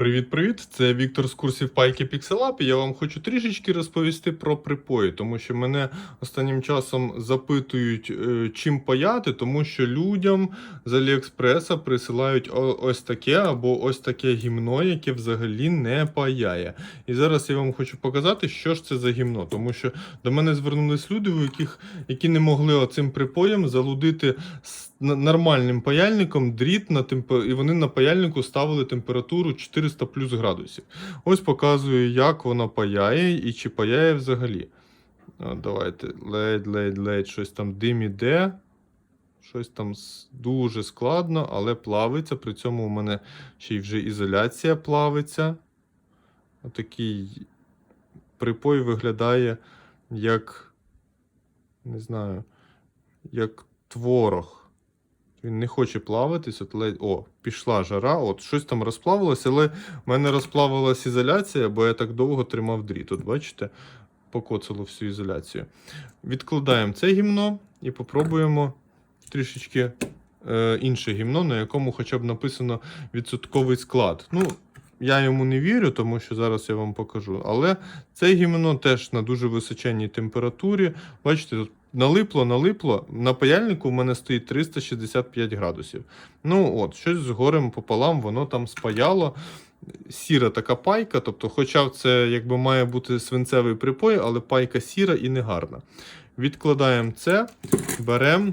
Привіт-привіт! Це Віктор з курсів пайки і я вам хочу трішечки розповісти про припої, тому що мене останнім часом запитують, е, чим паяти, тому що людям з Аліекспреса присилають ось таке або ось таке гімно, яке взагалі не паяє. І зараз я вам хочу показати, що ж це за гімно, тому що до мене звернулись люди, у яких які не могли оцим припоєм залудити нормальним паяльником дріт на темп... і вони на паяльнику ставили температуру 400 плюс градусів. Ось показую, як вона паяє і чи паяє взагалі. Давайте ледь, ледь, ледь, щось там дим іде. Щось там дуже складно, але плавиться. При цьому у мене ще й вже ізоляція плавиться. Отакий припой виглядає як, не знаю, як творог. Він не хоче плаватись, от ледь. О, пішла жара, от щось там розплавилося, але в мене розплавилась ізоляція, бо я так довго тримав дріт. От бачите, покоцало всю ізоляцію. Відкладаємо це гімно і попробуємо трішечки е, інше гімно, на якому хоча б написано відсотковий склад. Ну, я йому не вірю, тому що зараз я вам покажу. Але це гімно теж на дуже височенній температурі. Бачите, тут налипло, налипло. На паяльнику в мене стоїть 365 градусів. Ну от, щось з горем пополам, воно там спаяло. Сіра така пайка, тобто, хоча це якби має бути свинцевий припой, але пайка сіра і негарна. Відкладаємо це, беремо.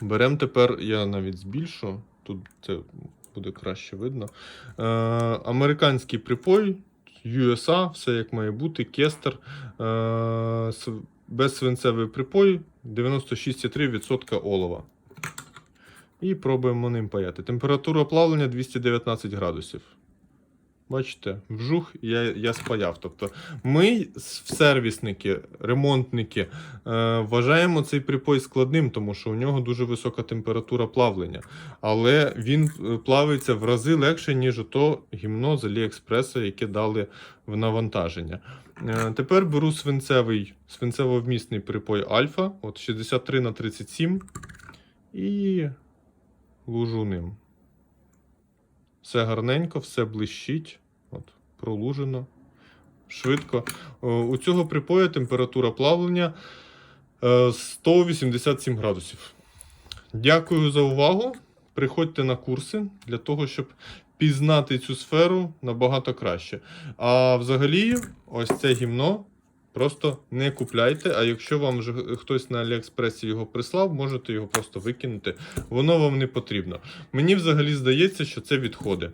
Беремо тепер, я навіть збільшу, тут це буде краще видно. Е, американський припой, USA, все як має бути, кестер, е, безсвинцевий припой, 96,3% олова. І пробуємо ним паяти. Температура плавлення 219 градусів. Бачите, вжух я, я спаяв. Тобто ми, сервісники, ремонтники, е, вважаємо цей припой складним, тому що у нього дуже висока температура плавлення. Але він е, плавиться в рази легше, ніж ото гімно з Аліекспреса, яке дали в навантаження. Е, Тепер беру свинцевий, свинцево-вмісний припой Альфа, от 63 на 37 і лужу ним. Все гарненько, все блищить. От, пролужено. Швидко. У цього припою температура плавлення е, 187 градусів. Дякую за увагу. Приходьте на курси для того, щоб пізнати цю сферу набагато краще. А взагалі, ось це гімно просто не купляйте. А якщо вам вже хтось на Аліекспресі його прислав, можете його просто викинути. Воно вам не потрібно. Мені взагалі здається, що це відходи.